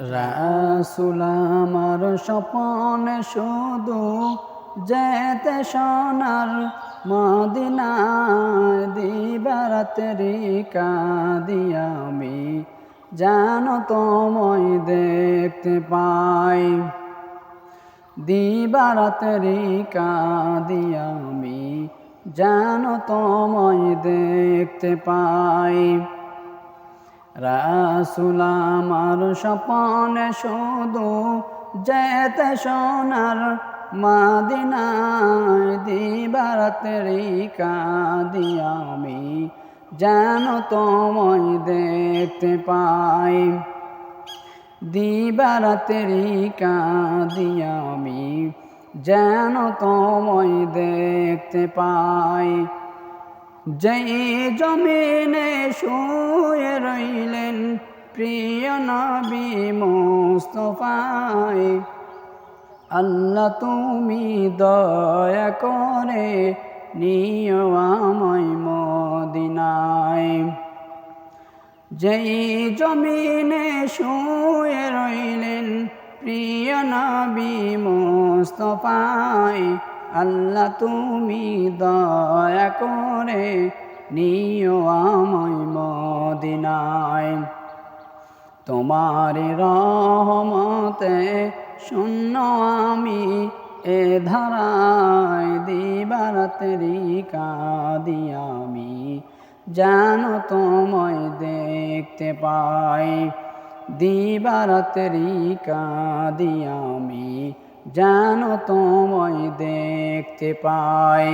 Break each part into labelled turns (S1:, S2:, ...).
S1: রাসুল আমার স্বপনে শুধু যেতে সোনার মদিনায় দিবারাতেরি কাঁদিয়া আমি জানো তোমায় দেখতে পাই। দিবারাতেরি কাঁদিয়া আমি জানো তোমায় দেখতে পাই। রাসুল আমার স্বপনে শুধু যেতে সোনার মাদিনায় দিবারাতেরি কাঁদিয়া আমি যেন তোমায় দেখতে পাই। দিবারাতেরি কাঁদিয়া আমি যেন তোমায় দেখতে পাই। যেই জমিনে শুয়ে রইলেন প্রিয় নবী মোস্তফায় আল্লাহ তুমি দয়া করে নিয় আমায় মদিনায়। যেই জমিনে শুয়ে রইলেন প্রিয় নবী মোস্তফায় আল্লাহ তুমি দয়া করে নিও আমায় মদিনায়। তোমার রহমতে শূন্য আমি এ ধারায় দিবারাতেরি কাঁদি আমি জানো তোমায় দেখতে পাই। দিবারাতেরি কাঁদি আমি জানো তোমায় দেখতে পাই।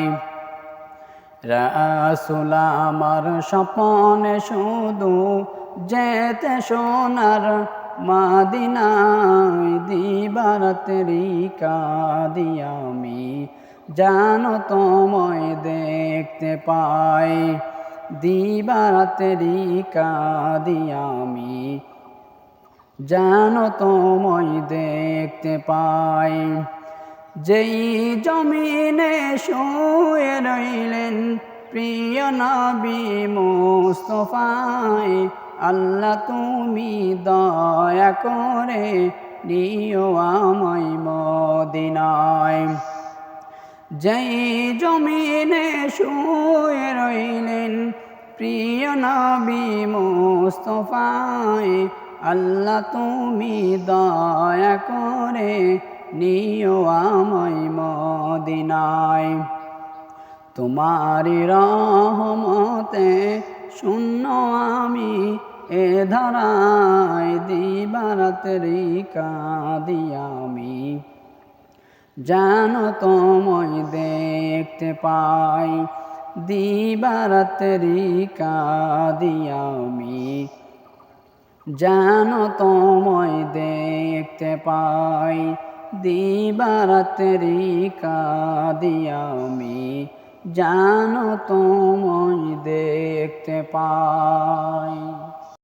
S1: রাসুল আমার স্বপনে শুধু যেতে সোনার মাদিনায় দিবারাতেরি কাঁদি আমি জানো তোমায় দেখতে পাই। দিবারাতেরি কাঁদি আমি জানো তোমায় দেখতে পাই। যেই জমিনে শুয়ে রইলেন প্রিয় নবী মোস্তফায় আল্লাহ তুমি দয়া করে নিও আমায় মদিনায়। যেই জমিনে শুয়ে রইলেন প্রিয় নবী মোস্তফায় আল্লাহ তুমি দয়া করে নিও আমায় মদিনায়। তোমারি রহমতে শূন্য আমি এ ধারায় দিবারাতেরি কাঁদি জানো তোমায় দেখতে পাই, দিবারাতেরি কাঁদি আমি। জানো তোমায় দেখতে পাই। দিবারাতেরি কাঁদি আমি। জানো তোমায় দেখতে পাই।